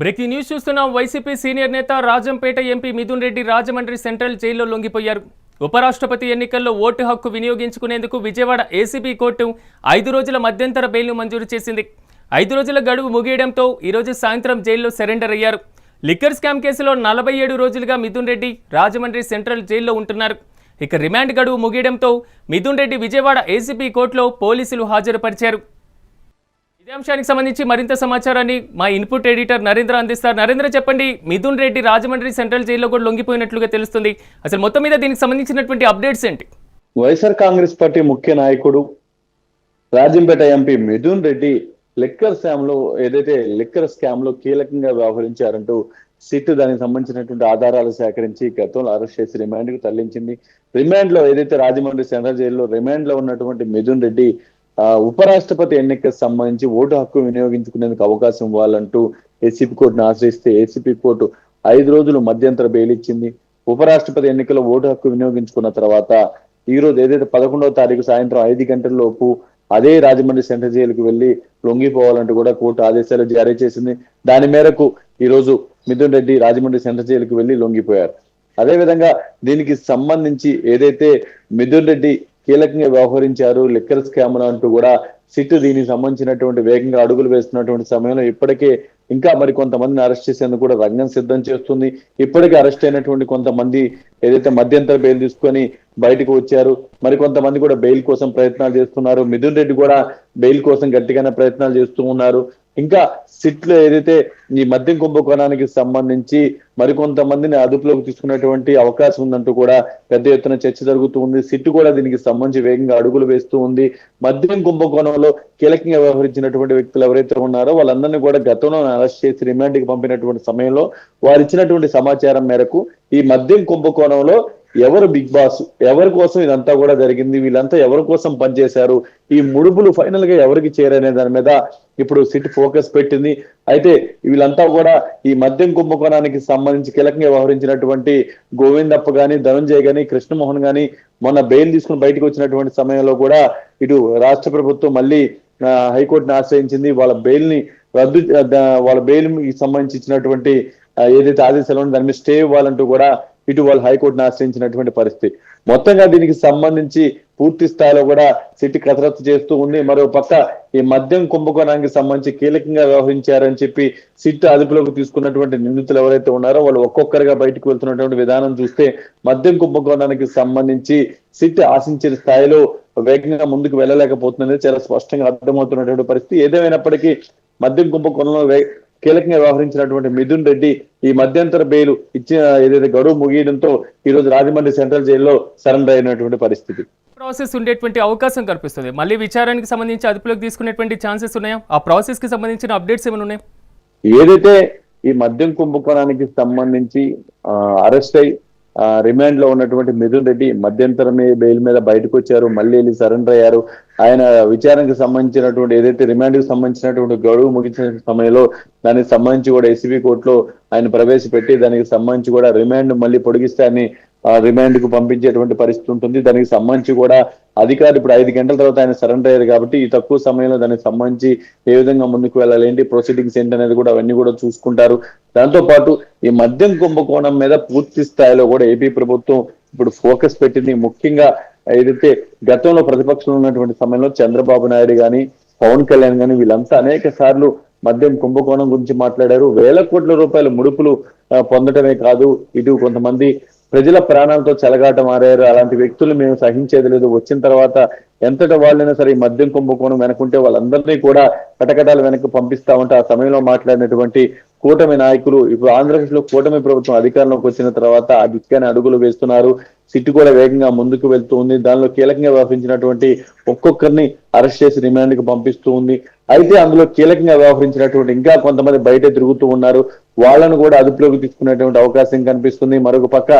Breaking news చూస్తున్నాం. YCP senior నేత Rajampet MP Mithun Reddy Rajahmundry central జైల్లో లొంగిపోయారు. ఉపరాష్ట్రపతి ఎన్నికల్లో ఓటు హక్కు వినియోగించుకునేందుకు విజయవాడ ఏసీబీ కోర్టు ఐదు రోజుల మధ్యంతర బెయిల్ను మంజూరు చేసింది. ఐదు రోజుల గడువు ముగియడంతో ఈరోజు సాయంత్రం జైల్లో సరెండర్ అయ్యారు. లిక్కర్ స్కామ్ కేసులో నలభై ఏడు రోజులుగా మిథున్ రెడ్డి రాజమండ్రి సెంట్రల్ జైల్లో ఉంటున్నారు. ఇక రిమాండ్ గడువు ముగియడంతో మిథున్ రెడ్డి విజయవాడ ఏసీబీ కోర్టులో పోలీసులు హాజరుపరిచారు. ఇదే అంశానికి సంబంధించి మరింత సమాచారాన్ని మా ఇన్పుట్ ఎడిటర్ నరేంద్ర అందిస్తారు. నరేంద్ర చెప్పండి మిథున్ రెడ్డి రాజమండ్రి సెంట్రల్ జైల్లో కూడా లొంగిపోయినట్లుగా తెలుస్తుంది. అసలు మొత్తం మీద దీనికి సంబంధించినటువంటి అప్డేట్స్ ఏంటి? వైఎస్ఆర్ కాంగ్రెస్ పార్టీ ముఖ్య నాయకుడు రాజంపేట ఎంపీ మిథున్ రెడ్డి లిక్కర్ స్కామ్లో ఏదైతే లిక్కర్ స్కామ్లో కీలకంగా వ్యవహరించారంటూ సిట్ దానికి సంబంధించినటువంటి ఆధారాలు సేకరించి గతంలో అరెస్ట్ చేసి రిమాండ్కు తరలించింది. రిమాండ్లో ఏదైతే రాజమండ్రి సెంట్రల్ జైల్లో రిమాండ్లో ఉన్నటువంటి మిథున్ రెడ్డి ఉపరాష్ట్రపతి ఎన్నికకు సంబంధించి ఓటు హక్కు వినియోగించుకునేందుకు అవకాశం ఇవ్వాలంటూ ఏసీపీ కోర్టును ఆశ్రయిస్తే ఏసీపీ కోర్టు ఐదు రోజులు మధ్యంతర బెయిల్ ఇచ్చింది. ఉపరాష్ట్రపతి ఎన్నికలో ఓటు హక్కు వినియోగించుకున్న తర్వాత ఈ రోజు ఏదైతే పదకొండవ తారీఖు సాయంత్రం ఐదు గంటల లోపు అదే రాజమండ్రి సెంట్రల్ జైలుకు వెళ్ళి లొంగిపోవాలంటూ కూడా కోర్టు ఆదేశాలు జారీ చేసింది. దాని మేరకు ఈ రోజు మిథున్ రెడ్డి రాజమండ్రి సెంట్రల్ జైలుకు వెళ్ళి లొంగిపోయారు. అదేవిధంగా దీనికి సంబంధించి ఏదైతే మిథున్ రెడ్డి కీలకంగా వ్యవహరించారు. లిక్కర్ స్కామ్ అంటూ కూడా సిట్ దీనికి సంబంధించినటువంటి వేగంగా అడుగులు వేస్తున్నటువంటి సమయంలో ఇప్పటికే ఇంకా మరి కొంతమందిని అరెస్ట్ చేసేందుకు కూడా రంగం సిద్ధం చేస్తుంది. ఇప్పటికే అరెస్ట్ అయినటువంటి కొంతమంది ఏదైతే మధ్యంతర బెయిల్ తీసుకొని బయటకు వచ్చారు మరి కొంతమంది కూడా బెయిల్ కోసం ప్రయత్నాలు చేస్తున్నారు. మిథున్ రెడ్డి కూడా బెయిల్ కోసం గట్టిగానే ప్రయత్నాలు చేస్తూ ఉన్నారు. ఇంకా సిట్లో ఏదైతే ఈ మద్యం కుంభకోణానికి సంబంధించి మరికొంతమందిని అదుపులోకి తీసుకున్నటువంటి అవకాశం ఉందంటూ కూడా పెద్ద ఎత్తున చర్చ జరుగుతూ ఉంది. సిట్ కూడా దీనికి సంబంధించి వేగంగా అడుగులు వేస్తూ ఉంది. మద్యం కుంభకోణంలో కీలకంగా వ్యవహరించినటువంటి వ్యక్తులు ఎవరైతే ఉన్నారో వాళ్ళందరినీ కూడా గతంలో అరెస్ట్ చేసి రిమాండ్కి పంపినటువంటి సమయంలో వారు ఇచ్చినటువంటి సమాచారం మేరకు ఈ మద్యం కుంభకోణంలో ఎవరు బిగ్ బాస్ ఎవరి కోసం ఇదంతా కూడా జరిగింది? వీళ్ళంతా ఎవరి కోసం పనిచేశారు? ఈ ముడుపులు ఫైనల్గా ఎవరికి చేరనే దాని మీద ఇప్పుడు సిట్ ఫోకస్ పెట్టింది. అయితే వీళ్ళంతా కూడా ఈ మద్యం కుంభకోణానికి సంబంధించి కీలకంగా వ్యవహరించినటువంటి గోవిందప్ప గాని ధనంజయ్ గాని కృష్ణమోహన్ గాని మొన్న బెయిల్ తీసుకుని బయటకు వచ్చినటువంటి సమయంలో కూడా ఇటు రాష్ట్ర ప్రభుత్వం మళ్ళీ హైకోర్టును హైకోర్టుని ఆశ్రయించింది. వాళ్ళ బెయిల్ని రద్దు వాళ్ళ బెయిల్ సంబంధించి ఇచ్చినటువంటి ఏదైతే ఆదేశాలు దాని మీద స్టే ఇవ్వాలంటూ కూడా ఇటు వాళ్ళు హైకోర్టును ఆశ్రయించినటువంటి పరిస్థితి. మొత్తంగా దీనికి సంబంధించి పూర్తి స్థాయిలో కూడా సిట్ కసరత్తు చేస్తూ ఉంది. మరో పక్క ఈ మద్యం కుంభకోణానికి సంబంధించి కీలకంగా వ్యవహరించారని చెప్పి సిట్ అదుపులోకి తీసుకున్నటువంటి నిందితులు ఎవరైతే ఉన్నారో వాళ్ళు ఒక్కొక్కరిగా బయటకు వెళ్తున్నటువంటి విధానం చూస్తే మద్యం కుంభకోణానికి సంబంధించి సిట్ ఆశించిన స్థాయిలో వేగంగా ముందుకు వెళ్ళలేకపోతుందనేది చాలా స్పష్టంగా అర్థమవుతున్నటువంటి పరిస్థితి. ఏదేమైనప్పటికీ మద్యం కుంభకోణంలో కీలకంగా వ్యవహరించినటువంటి మిథున్ రెడ్డి ఈ మధ్యంతర బెయిల్ ఇచ్చిన ఏదైతే గడువు ముగియడంతో ఈ రోజు రాజమండ్రి సెంట్రల్ జైల్లో సరెండర్ అయినటువంటి పరిస్థితి. ప్రాసెస్ ఉండేటువంటి అవకాశం కనిపిస్తుంది మళ్ళీ విచారానికి సంబంధించి అదుపులోకి తీసుకునేటువంటి ఛాన్సెస్ ఉన్నాయా? ఆ ప్రాసెస్కి సంబంధించిన అప్డేట్స్ ఏమైనా ఉన్నాయా? ఏదైతే ఈ మద్యం కుంభకోణానికి సంబంధించి అరెస్ట్ అయి రిమాండ్లో ఉన్నటువంటి మిథున్ రెడ్డి మధ్యంతరం బెయిల్ మీద బయటకు వచ్చారు మళ్ళీ వెళ్ళి సరెండర్ అయ్యారు. ఆయన విచారణకు సంబంధించినటువంటి ఏదైతే రిమాండ్కి సంబంధించినటువంటి గడువు ముగించిన సమయంలో దానికి సంబంధించి కూడా ఎస్సీబీ కోర్టులో ఆయన ప్రవేశపెట్టి దానికి సంబంధించి కూడా రిమాండ్ మళ్ళీ పొడిగిస్తే అని రిమాండ్కు పంపించేటువంటి పరిస్థితి ఉంటుంది. దానికి సంబంధించి కూడా అధికారులు ఇప్పుడు ఐదు గంటల తర్వాత ఆయన సరెండర్ అయ్యారు కాబట్టి ఈ తక్కువ సమయంలో దానికి సంబంధించి ఏ విధంగా ముందుకు వెళ్ళాలి ఏంటి ప్రొసీడింగ్స్ ఏంటి అనేది కూడా అవన్నీ కూడా చూసుకుంటారు. దాంతో పాటు ఈ మద్యం కుంభకోణం మీద పూర్తి స్థాయిలో కూడా ఏపీ ప్రభుత్వం ఇప్పుడు ఫోకస్ పెట్టింది. ముఖ్యంగా ఏదైతే గతంలో ప్రతిపక్షంలో ఉన్నటువంటి సమయంలో చంద్రబాబు నాయుడు గాని పవన్ కళ్యాణ్ గాని వీళ్ళంతా అనేక సార్లు మద్యం కుంభకోణం గురించి మాట్లాడారు. వేల కోట్ల రూపాయల ముడుపులు పొందటమే కాదు. ఇటు కొంతమంది ప్రజల ప్రాణాలతో చెలగాట మారారు. అలాంటి వ్యక్తులు మేము సహించేది లేదు. వచ్చిన తర్వాత ఎంతటి వాళ్ళైనా సరే ఈ మద్యం కుంభకోణం వెనకుంటే వాళ్ళందరినీ కూడా కటకటాలు వెనక్కి పంపిస్తా ఉంటే ఆ సమయంలో మాట్లాడినటువంటి కూటమి నాయకులు ఇప్పుడు ఆంధ్రప్రదేశ్లో కూటమి ప్రభుత్వం అధికారంలోకి వచ్చిన తర్వాత ఆ దిక్కుగానే అడుగులు వేస్తున్నారు. సిట్ కూడా వేగంగా ముందుకు వెళ్తూ ఉంది. దానిలో కీలకంగా వ్యవహరించినటువంటి ఒక్కొక్కరిని అరెస్ట్ చేసి రిమాండ్కి పంపిస్తూ ఉంది. అయితే అందులో కీలకంగా వ్యవహరించినటువంటి ఇంకా కొంతమంది బయట తిరుగుతూ ఉన్నారు. వాళ్ళను కూడా అదుపులోకి తీసుకునేటువంటి అవకాశం కనిపిస్తుంది. మరొక పక్క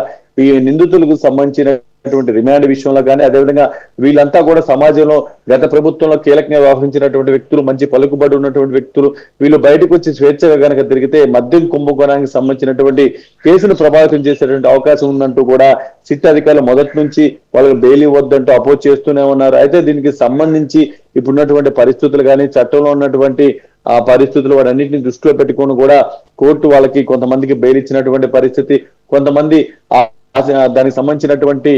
ఈ నిందితులకు సంబంధించిన సంబంధించినటువంటి రిమాండ్ విషయంలో కానీ అదేవిధంగా వీళ్ళంతా కూడా సమాజంలో గత ప్రభుత్వంలో కీలకంగా వ్యవహరించినటువంటి వ్యక్తులు మంచి పలుకుబడి ఉన్నటువంటి వ్యక్తులు వీళ్ళు బయటకు వచ్చి స్వేచ్ఛగా కనుక తిరిగితే మద్యం కుంభకోణానికి సంబంధించినటువంటి కేసును ప్రభావితం చేసేటువంటి అవకాశం ఉందంటూ కూడా సిట్ అధికారులు మొదటి నుంచి వాళ్ళకి బెయిల్ ఇవ్వద్దంటూ అపోజ్ చేస్తూనే ఉన్నారు. అయితే దీనికి సంబంధించి ఇప్పుడున్నటువంటి పరిస్థితులు కానీ చట్టంలో ఉన్నటువంటి ఆ పరిస్థితులు వాటన్నిటిని దృష్టిలో పెట్టుకొని కూడా కోర్టు వాళ్ళకి కొంతమందికి బెయిల్ ఇచ్చినటువంటి పరిస్థితి కొంతమంది ఆ దానికి సంబంధించినటువంటి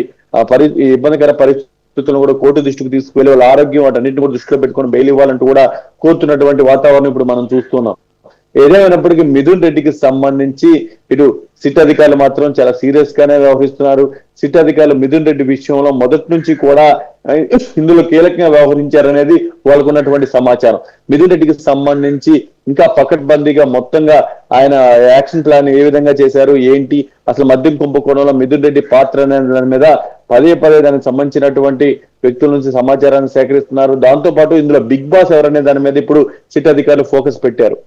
పరి ఇబ్బందికర పరిస్థితులను కూడా కోర్టు దృష్టికి తీసుకువెళ్ళి వాళ్ళ ఆరోగ్యం వాటన్నింటిని కూడా దృష్టిలో పెట్టుకొని బెయిల్ ఇవ్వాలంటూ కూడా కోరుతున్నటువంటి వాతావరణం ఇప్పుడు మనం చూస్తున్నాం. ఏదేమైనప్పటికీ మిథున్ రెడ్డికి సంబంధించి ఇటు సిట్ అధికారులు మాత్రం చాలా సీరియస్ గానే వ్యవహరిస్తున్నారు. సిట్ అధికారులు మిథున్ రెడ్డి విషయంలో మొదటి నుంచి కూడా ఇందులో కీలకంగా వ్యవహరించారనేది వాళ్ళకున్నటువంటి సమాచారం. మిథున్ రెడ్డికి సంబంధించి ఇంకా పకడ్బందీగా మొత్తంగా ఆయన యాక్షన్ ప్లాన్ ఏ విధంగా చేశారు ఏంటి అసలు మద్యం కుంభకోణంలో మిథున్ రెడ్డి పాత్ర అనే దాని మీద పదే పదే దానికి సంబంధించినటువంటి వ్యక్తుల నుంచి సమాచారాన్ని సేకరిస్తున్నారు. దాంతో పాటు ఇందులో బిగ్ బాస్ ఎవరనే దాని మీద ఇప్పుడు సిట్ అధికారులు ఫోకస్ పెట్టారు.